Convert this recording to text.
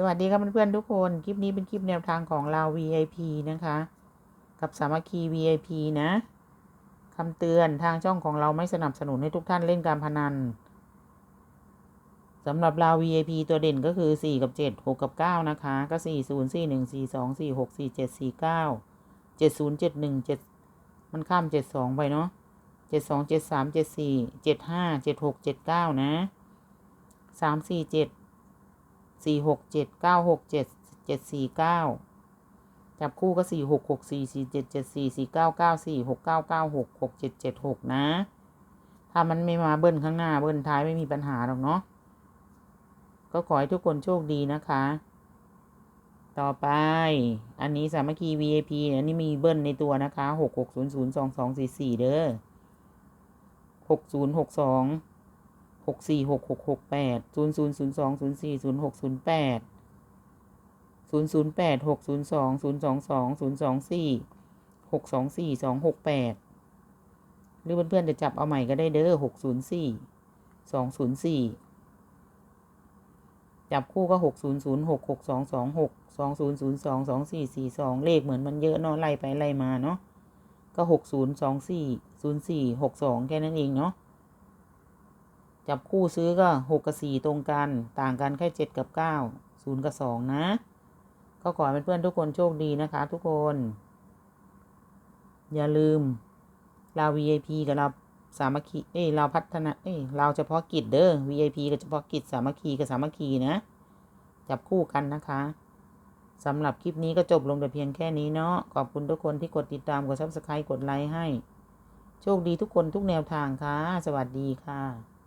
สวัสดีครับเพื่อนๆทุกคน คลิปนี้เป็นคลิปแนวทางของเรา VIP นะคะ กับสามัคคี VIP นะคำเตือนทางช่องของเราไม่สนับสนุนให้ทุกท่านเล่นการพนันสำหรับเรา VIP ตัวเด่นก็คือ 4 กับ 7 6 กับ 9 นะคะ ก็ 4 0 4 1 4 2 4 6 4 7 4 9 7 0 7 1 7 มันข้าม 7 2 ไปเนาะ7 2 7 3 7 4 7 5 7 6 7 9 นะ 3 4 7 สี่หกเจ็ดเก้าหกเจ็ดเจ็ดสี่เก้าจับคู่ก็สี่หกหกสี่สี่เจ็ดเจ็ดสี่สี่เก้าเก้าสี่หกเก้าเก้าหกหกเจ็ดเจ็ดหกนะ ถ้ามันไม่มาเบิ้ลข้างหน้าเบิ้ลท้ายไม่มีปัญหาหรอกเนาะก็ขอให้ทุกคนโชคดีนะคะ ต่อไป อันนี้สามัคคี VIP อันนี้มีเบิ้ลในตัวนะคะหกหกศูนย์ศูนย์สองสองสี่สี่เด้อหกศูนย์หกสอง หกสี่หกหกหกแปดศูนย์ศูนย์ศูนย์สองศูนย์สี่ศูนย์หกศูนย์แปดศูนย์ศูนย์แปดหกศูนย์สองศูนย์สองสองศูนย์สองสี่หกสองสี่สองหกแปดหรือเพื่อนๆจะจับเอาใหม่ก็ได้เด้อหกศูนย์สี่สองศูนย์สี่จับคู่ก็หกศูนย์ศูนย์หกหกสองสองหกสองศูนย์ศูนย์สองสองสี่สี่สองเลขเหมือนมันเยอะเนาะไล่ไปไล่มาเนาะก็หกศูนย์สองสี่ศูนย์สี่หกสองแค่นั้นเองเนาะ จับคู่ซื้อก็หกกับสี่ตรงกัน ต่างกันแค่เจ็ดกับเก้าศูนย์กับสองนะ ก็ขอให้เพื่อนๆทุกคนโชคดีนะคะ ทุกคน อย่าลืมเรา VIP กับเราสามัคคี เอ้ยเราพัฒนา เอ้ยเราเฉพาะกิจเด้อ VIP กับเฉพาะกิจสามัคคีกับสามัคคีนะ จับคู่กันนะคะสำหรับคลิปนี้ก็จบลงแต่เพียงแค่นี้เนาะ ขอบคุณทุกคนที่กดติดตาม กด subscribe กดไลค์ให้ โชคดีทุกคนทุกแนวทางค่ะ สวัสดีค่ะ